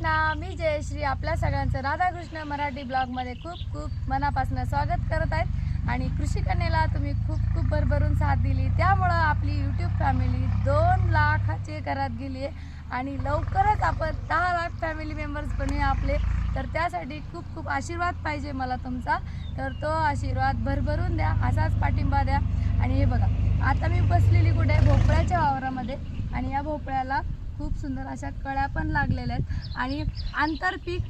कृष्णा मी जयश्री आपल्या सगळ्यांचं राधाकृष्ण मराठी ब्लॉगमध्ये खूप खूप मनापासून स्वागत करत आहेत. आणि कृषीकन्याला तुम्ही खूप खूप भरभरून साथ दिली. त्यामुळं आपली यूट्यूब फॅमिली दोन लाखाची घरात गेली आहे आणि लवकरच आपण दहा लाख फॅमिली मेंबर्स बनूया आपले. तर त्यासाठी खूप खूप आशीर्वाद पाहिजे मला तुमचा. तर तो आशीर्वाद भरभरून द्या असाच पाठिंबा द्या. आणि हे बघा आता मी बसलेली कुठे? भोपळ्याच्या वावरामध्ये. आणि या भोपळ्याला खूप सुंदर अशा कळ्या पण लागलेल्या आहेत. आणि आंतरपीक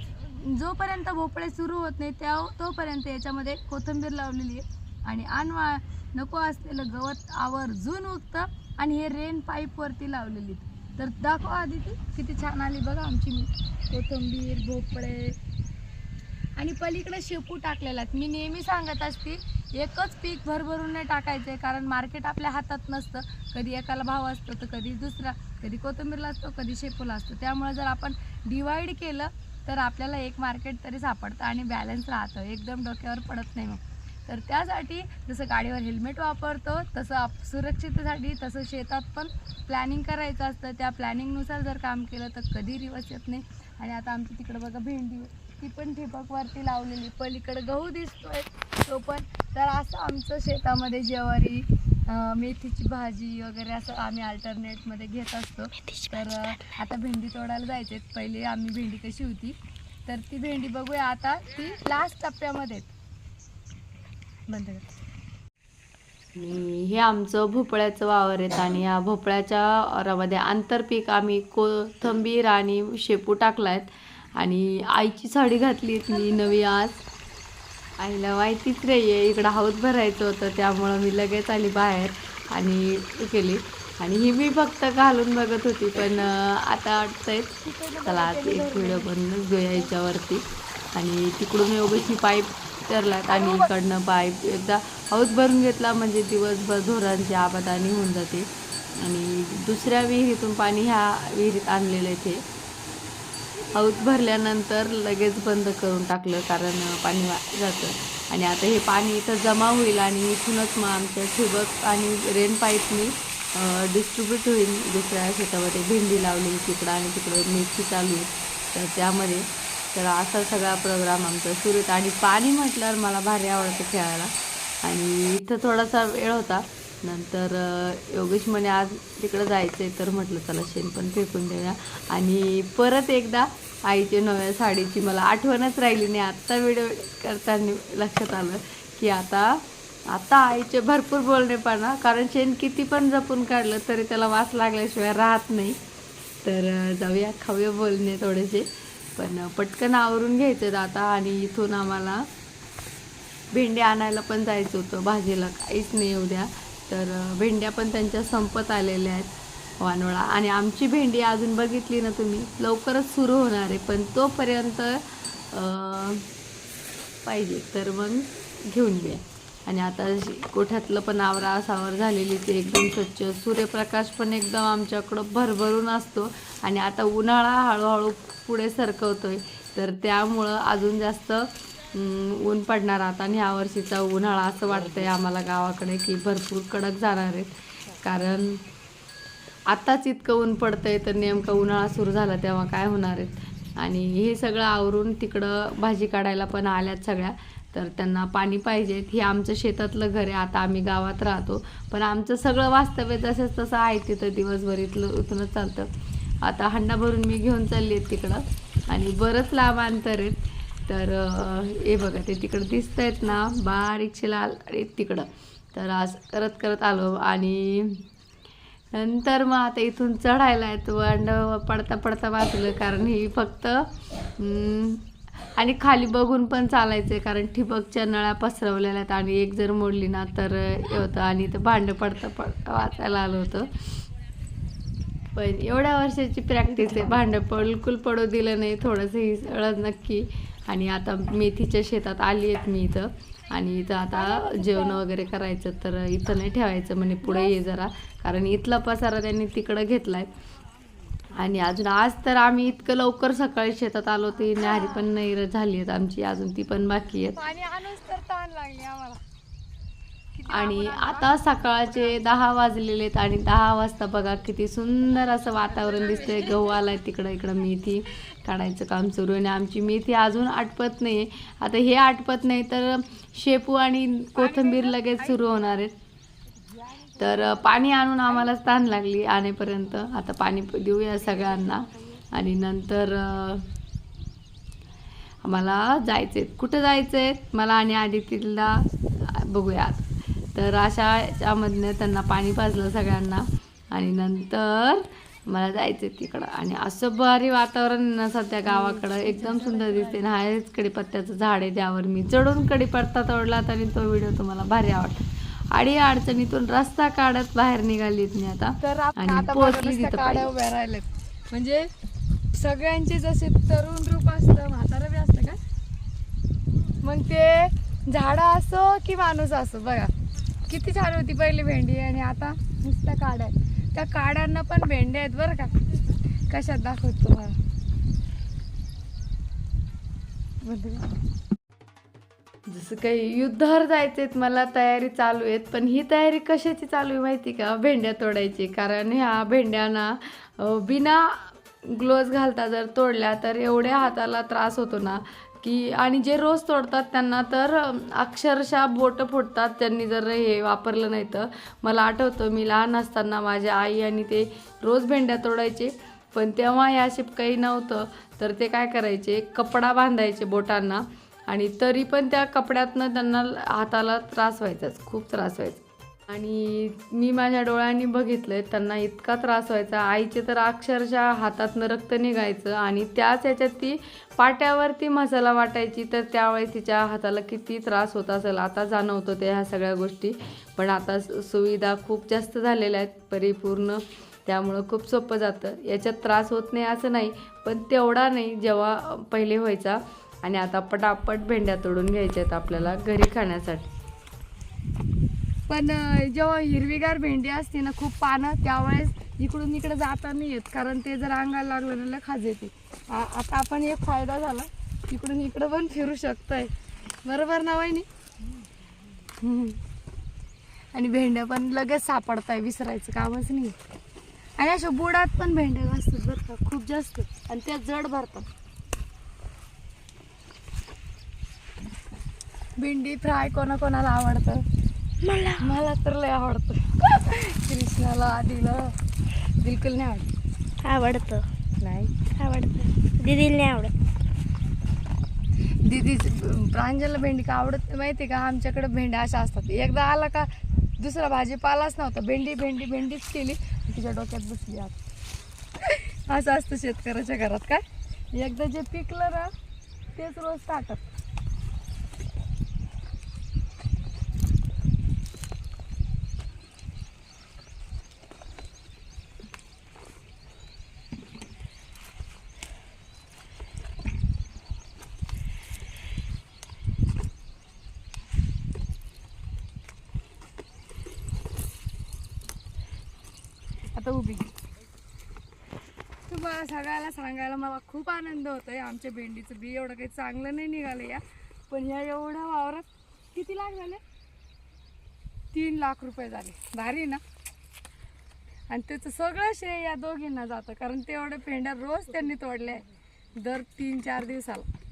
जोपर्यंत भोपळे सुरू होत नाही त्या तोपर्यंत याच्यामध्ये कोथिंबीर लावलेली आहे. आणि आणवा नको असलेलं गवत आवर्जून उगतं आणि हे रेन पाईपवरती लावलेली आहेत. तर दाखवा आधी ती किती छान आली बघा आमची मी. कोथिंबीर भोपळे. आणि पलीकडे शेपू टाकलेला आहेत. मी नेहमी सांगत असते एकच पीक भरभरून नाही टाकायचं कारण मार्केट आपल्या हातात नसतं. कधी एकाला भाव असतो तर कधी दुसरा. कधी कोथिंबीरला असतो कधी शेपूला असतो त्यामुळे जर आपण डिवाईड केलं तर आपल्याला एक मार्केट तरी सापडतं आणि बॅलन्स राहतं. एकदम डोक्यावर पडत नाही मग. तर त्यासाठी जसं गाडीवर हेल्मेट वापरतो तसं आप सुरक्षिततेसाठी तसं शेतात पण प्लॅनिंग करायचं असतं. त्या प्लॅनिंगनुसार जर काम केलं तर कधी रिवर्स येत नाही. आणि आता आमची तिकडं बघा भेंडी ती पण ठिबकवरती लावलेली. पलीकडं गहू दिसतोय तो पण. तर असं आमचं शेतामध्ये ज्वारी मेथीची भाजी वगैरे असं आम्ही अल्टरनेटमध्ये घेत असतो. तर आता भेंडी तोडायला जायचे पहिले आम्ही भेंडी कशी होती. तर ती भेंडी बघूया आता. ती लास्ट टप्प्यामध्ये. बंद हे आमचं भोपळ्याचं वावर आहेत आणि या भोपळ्याच्या वावरामध्ये आंतरपीक आम्ही कोथंबीर आणि शेपू टाकलायत. आणि आईची साडी घातली मी नवी आज. आईला माहितीच नाही आहे इकडं हौद भरायचं होतं त्यामुळं मी लगेच आली बाहेर आणि केली. आणि ही मी फक्त घालून बघत होती पण आता वाटतंय चला आज एक व्हिडिओ बनूनच घेऊया याच्यावरती. आणि तिकडून योगशी पाईप तरलात आणि इकडनं पाईप एकदा हौद भरून घेतला म्हणजे दिवसभर धोरांची आबादानी होऊन जाते. आणि दुसऱ्या विहिरीतून पाणी ह्या विहिरीत आणलेलं आहे ते. हौद भरल्यानंतर लगेच बंद करून टाकलं कारण पाणी वा जातं. आणि आता हे पाणी इथं जमा होईल आणि इथूनच मग आमच्या ठिबक आणि रेन पाईपनी डिस्ट्रीब्यूट होईल. दुसऱ्या शेतामध्ये भेंडी लावली तिकडं आणि तिकडं मिरची चालू तर त्यामध्ये तर असा सगळा प्रोग्राम आमचा सुरू आहे. आणि पाणी म्हटल्यावर मला भारी आवडतं खेळायला. आणि इथं थोडासा वेळ होता. नंतर योगेश म्हणे आज तिकडं जायचं आहे तर म्हटलं चला शेण पण फेकून देऊया. आणि परत एकदा आईच्या नव्या साडीची मला आठवणच राहिली नाही. आत्ता व्हिडिओ करताना लक्षात आलं की आता आता आईचे भरपूर बोलणे पाना कारण शेण किती पण जपून काढलं तरी त्याला वास लागल्याशिवाय राहत नाही. तर जाऊया खाऊया बोलणे थोडेसे. पण पटकन आवरून घ्यायचं आता आणि इथून आम्हाला भेंडी आणायला पण जायचं होतं. भाजीला काहीच नाही उद्या तर भेंड्या पण त्यांच्या संपत आलेल्या आहेत वानोळा. आणि आमची भेंडी अजून बघितली ना तुम्ही लवकरच सुरू होणार आहे पण तोपर्यंत पाहिजे तर मग घेऊन घ्या. आणि आता गोठ्यातलं कोठ्यातलं पण आवरा सावर झालेली ते एकदम स्वच्छ. सूर्यप्रकाश पण एकदम आमच्याकडं भरभरून असतो. आणि आता उन्हाळा हळूहळू पुढे सरकवतोय. तर त्यामुळं अजून जास्त ऊन पडणार आता आणि ह्या वर्षीचा उन्हाळा असं वाटतंय आम्हाला गावाकडे की भरपूर कडक जाणार आहेत. कारण आत्ताच इतकं ऊन पडतंय तर नेमका उन्हाळा सुरू झाला तेव्हा काय होणार आहेत. आणि हे सगळं आवरून तिकडं भाजी काढायला पण आल्यात सगळ्या तर त्यांना पाणी पाहिजेत हे आमचं शेतातलं घर आहे आता आम्ही गावात राहतो. पण आमचं सगळं वास्तव्य जसंच तसं आहे तिथं दिवसभर इथलं इथूनच चालतं. आता हंडा भरून मी घेऊन चालली आहे तिकडं. आणि बरंच लांब अंतर आहेत. तर हे बघा ते तिकडं दिसत आहेत ना बारीकशे लाल आहेत तिकडं. तर आज करत करत आलो आणि नंतर मग आता इथून चढायला येतो अंड पडता पडता वाचलं कारण ही फक्त आणि खाली बघून पण चालायचं आहे कारण ठिबकच्या नळ्या पसरवलेल्या आहेत आणि एक जर मोडली ना तर हे होतं आणि इथं भांडं पडता पडता वाचायला आलं होतं. पण एवढ्या वर्षाची प्रॅक्टिस आहे भांडं बिलकुल पडू दिलं नाही थोडंसं ही सळद नक्की आणि आता मेथीच्या शेतात आली आहेत मी इथं. आणि इथं आता जेवण वगैरे करायचं तर इथं नाही ठेवायचं म्हणे पुढे ये जरा. कारण इथला पसारा त्यांनी तिकडं घेतलाय. आणि अजून आज तर आम्ही इतकं लवकर सकाळी शेतात आलो ती न्याहारी पण नाही झाली आहेत आमची अजून ती पण बाकी आहेत पाणी आणूच तर ताण लागली आम्हाला किती आणि आता सकाळचे दहा वाजलेले आहेत आणि दहा वाजता बघा किती सुंदर असं वातावरण दिसतंय. गहू आलाय तिकडं इकडं मेथी काढायचं काम सुरू आहे. आणि आमची मेथी अजून आटपत नाही आता हे आटपत नाही तर शेपू आणि कोथिंबीर लगेच सुरू होणार आहेत तर पाणी आणून आम्हाला ताण लागली आणेपर्यंत आता पाणी देऊया सगळ्यांना. आणि नंतर आम्हाला आम्हाला जायचे कुठं जायचं आहे मला आणि आदितीला बघूयात. तर अशा याच्यामधनं त्यांना पाणी पाजलं सगळ्यांना. आणि नंतर मला जायचं तिकडं. आणि असं भारी वातावरण आहे ना सध्या गावाकडं. एकदम सुंदर दिसते. ना हेच कडीपत्त्याचं झाड आहे त्यावर. मी चढून कडीपत्ता तोडलात आणि तो व्हिडिओ तुम्हाला भारी आवडला. आणि अडचणीतून रस्ता काढत बाहेर निघालीत मी आता. आणि आता पोहोचली तिथं राहिल्यात म्हणजे सगळ्यांचे जसे तरुण रूप असतं म्हातारं बी असतं का? मग ते झाडं असो की माणूस असो बघा. किती छान होती पहिली भेंडी आणि आता नुसत्या काड्या आहेत. त्या काड्यांना पण भेंड्या आहेत बरं का. कशात दाखवत तुम्हाला? जसं काही युद्धावर जायचे मला तयारी चालू आहेत पण ही तयारी कशाची चालू आहे माहिती का? भेंड्या तोडायची. कारण ह्या भेंड्यांना बिना ग्लोव्ज घालता जर तोडल्या तर एवढ्या हाताला त्रास होतो ना. की आणि जे रोज तोडतात त्यांना तर अक्षरशः बोटं फुटतात त्यांनी जर हे वापरलं नाही तर. मला आठवतं मी लहान असताना माझ्या आई आणि ते रोज भेंड्या तोडायचे. पण तेव्हा ह्या अशी काही नव्हतं. तर ते काय करायचे कपडा बांधायचे बोटांना. आणि तरी पण त्या कपड्यातनं त्यांना हाताला त्रास व्हायचाच खूप त्रास व्हायचा. आणि मी माझ्या डोळ्यांनी बघितलंय त्यांना इतका त्रास व्हायचा. आईचे तर अक्षरशः हातातनं रक्त निघायचं आणि त्याच याच्यात ती पाट्यावरती मसाला वाटायची तर त्यावेळेस तिच्या हाताला किती त्रास होत असेल. आता जाणवतो ते ह्या सगळ्या गोष्टी पण आता सुविधा खूप जास्त झालेल्या आहेत परिपूर्ण. त्यामुळं खूप सोपं जातं. याच्यात त्रास होत नाही असं नाही पण तेवढा नाही जेव्हा पहिले व्हायचा. आणि आता पटापट भेंड्या तोडून घ्यायच्या आहेत आपल्याला घरी खाण्यासाठी. पण जेव्हा हिरवीगार भेंडी असते ना खूप पानं त्यावेळेस इकडून इकडे जाता नाही येत कारण ते जर अंगाला लागलं ना खाज येते. आ- आता आपण एक फायदा झाला इकडून इकडं पण फिरू शकतोय. बरोबर ना वहिनी? आणि भेंड्या पण लगेच सापडताय विसरायचं कामच नाही. आणि अशा बुडात पण भेंड्या असतात बरं का खूप जास्त. आणि त्या जड भरतात. भेंडी फ्राय कोणाकोणाला आवडतं? मला. मला तर लय आवडतं. कृष्णाला आधीला. बिलकुल नाही आवडत. आवडतं. नाही. आवडतं. दिदीला नाही आवडत. दिदी प्रांजलला भेंडी का आवडत माहिती का? आमच्याकडे भेंड्या अशा असतात. एकदा आला का दुसरा भाजीपालाच नव्हता. भेंडी भेंडी भेंडीच केली. तिच्या डोक्यात बसली आता असं असतं शेतकऱ्याच्या घरात काय? एकदा जे पिकलं ना तेच रोज टाकत आता उभी. तुम्हाला सगळ्याला सांगायला मला खूप आनंद होतोय. आमच्या भेंडीचं बी एवढं काही चांगलं नाही निघालं या. पण ह्या एवढ्या वावरात किती लाख झाले? तीन लाख रुपये झाले. भारी ना? आणि त्याचं सगळं श्रेय या दोघींना जातं. कारण तेवढ्या पेंड्या रोज त्यांनी तोडल्या दर तीन चार दिवसाला.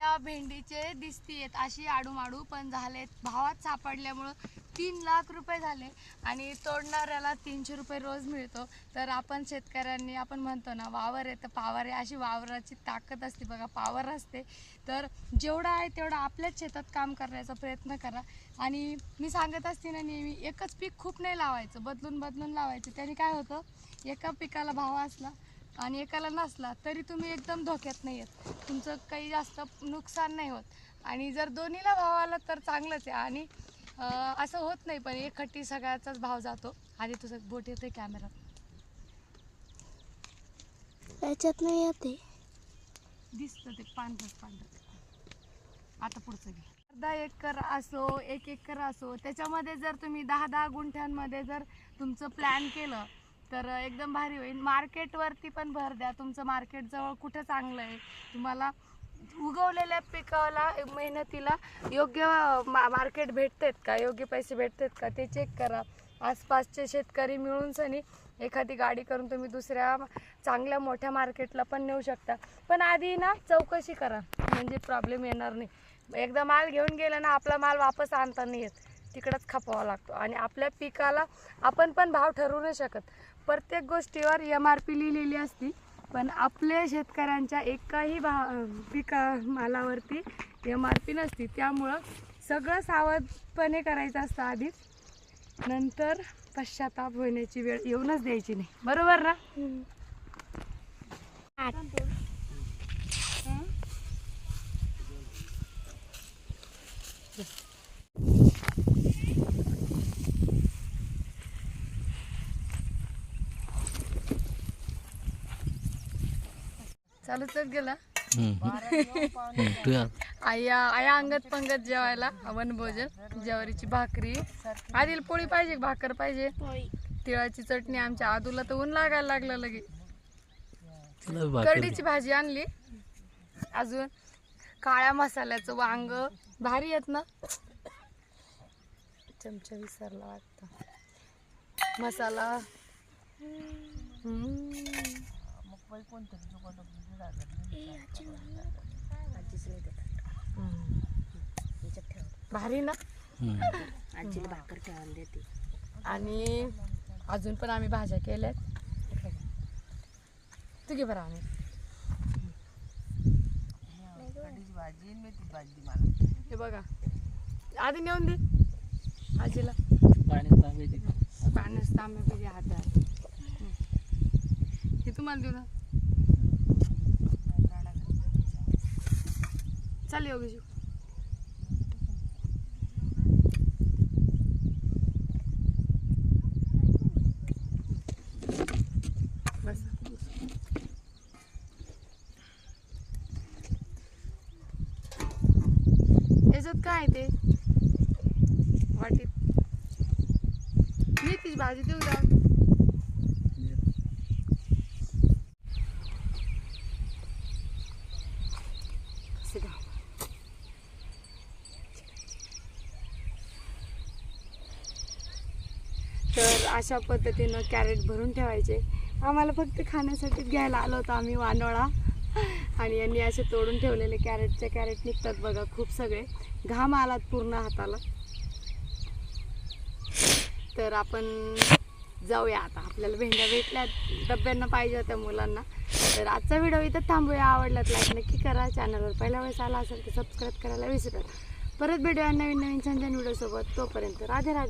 त्या भेंडीचे दिसतीयेत अशी आडूमाडू पण झालेत. भावात सापडल्यामुळं तीन लाख रुपये झाले आणि तोडणाऱ्याला तीनशे रुपये रोज मिळतो. तर आपण शेतकऱ्यांनी आपण म्हणतो ना वावर आहे तर पावर आहे. अशी वावराची ताकद असते बघा पावर असते. तर जेवढं आहे तेवढं आपल्याच शेतात काम करण्याचा प्रयत्न करा. आणि मी सांगत असते ना नेहमी एकच पीक खूप नाही लावायचं. बदलून बदलून लावायचं. त्याने काय होतं एका पिकाला भाव असला आणि एकाला नसला तरी तुम्ही एकदम धोक्यात नाही येत. तुमचं काही जास्त नुकसान नाही होत. आणि जर दोन्हीला भाव आला तर चांगलंच आहे. आणि असं होत नाही पण एक खट्टी सगळ्याचाच भाव जातो. आधी तुझं बोट येते कॅमेरात त्याच्यात नाही येते दिसतं ते पांढरं पांढरं. आता पुढचं घे. अर्धा एकर असो एक एकर असो त्याच्यामध्ये जर तुम्ही दहा दहा गुंठ्यांमध्ये जर तुमचं प्लॅन केलं तर एकदम भारी होईल. मार्केटवरती पण भर द्या. तुमचं मार्केट जवळ कुठं चांगलं आहे? तुम्हाला उगवलेल्या पिकाला मेहनतीला योग्य मा मार्केट भेटतेत का? योग्य पैसे भेटतेत का? ते चेक करा. आसपासचे शेतकरी मिळून सनी एखादी गाडी करून तुम्ही दुसऱ्या चांगल्या मोठ्या मार्केटला पण नेऊ शकता. पण आधी ना चौकशी करा. म्हणजे प्रॉब्लेम येणार नाही. एकदा माल घेऊन गेला ना आपला माल वापस आणता नाही येत. तिकडंच खपवावा लागतो. आणि आपल्या पिकाला आपण पण भाव ठरवू नाही शकत. प्रत्येक गोष्टीवर एम आर पी लिहिलेली असती पण आपल्या शेतकऱ्यांच्या एकाही भा पिका मालावरती एम आर पी नसती. त्यामुळं सगळं सावधपणे करायचं असतं आधीच नंतर पश्चाताप होण्याची वेळ येऊनच द्यायची नाही. बरोबर ना? चालूच गेला आया आया अंगत पंगत जेवायला वनभोजन ज्वारीची भाकरी. आधील पोळी पाहिजे भाकर पाहिजे. तिळाची चटणी आमच्या आदूला तर ऊन लागायला लागलं लगे. करडीची भाजी आणली. अजून काळ्या मसाल्याचं वांग. भारी आहेत ना? चमचा विसरला वाटतं. मसाला. हम्म. भारी ना हम्म. आणि अजून पण आम्ही भाज्या केल्यात. तू घे बरं आम्ही. हे बघा. आधी नेऊन दे. आजीला. पाण्यात तांब्याची पाण्यास तांब्या पाहिजे हातात. हे तुम्हाला देऊ ना. चालेल योगेश याच्यात काय आहे ते? वाटीत. मेथीची भाजी देऊ द्या कसं द्या तर अशा पद्धतीनं कॅरेट भरून ठेवायचे. आम्हाला फक्त खाण्यासाठीच घ्यायला आलो होतो आम्ही वानोळा आणि यांनी असे तोडून ठेवलेले कॅरेटचे कॅरेट निघतात बघा खूप सगळे. घाम आलात पूर्ण हाताला. तर आपण जाऊया आता. आपल्याला भेंड्या भेटल्या डब्यांना पाहिजे होत्या मुलांना. तर आजचा व्हिडिओ इथं थांबूया. आवडलात लाईक नक्की करा. चॅनलवर पहिल्या वेळेस आला असेल तर सबस्क्राईब करायला विसरा परत भेटूया नवीन नवीन छान छान व्हिडिओसोबत तोपर्यंत राधे राधे.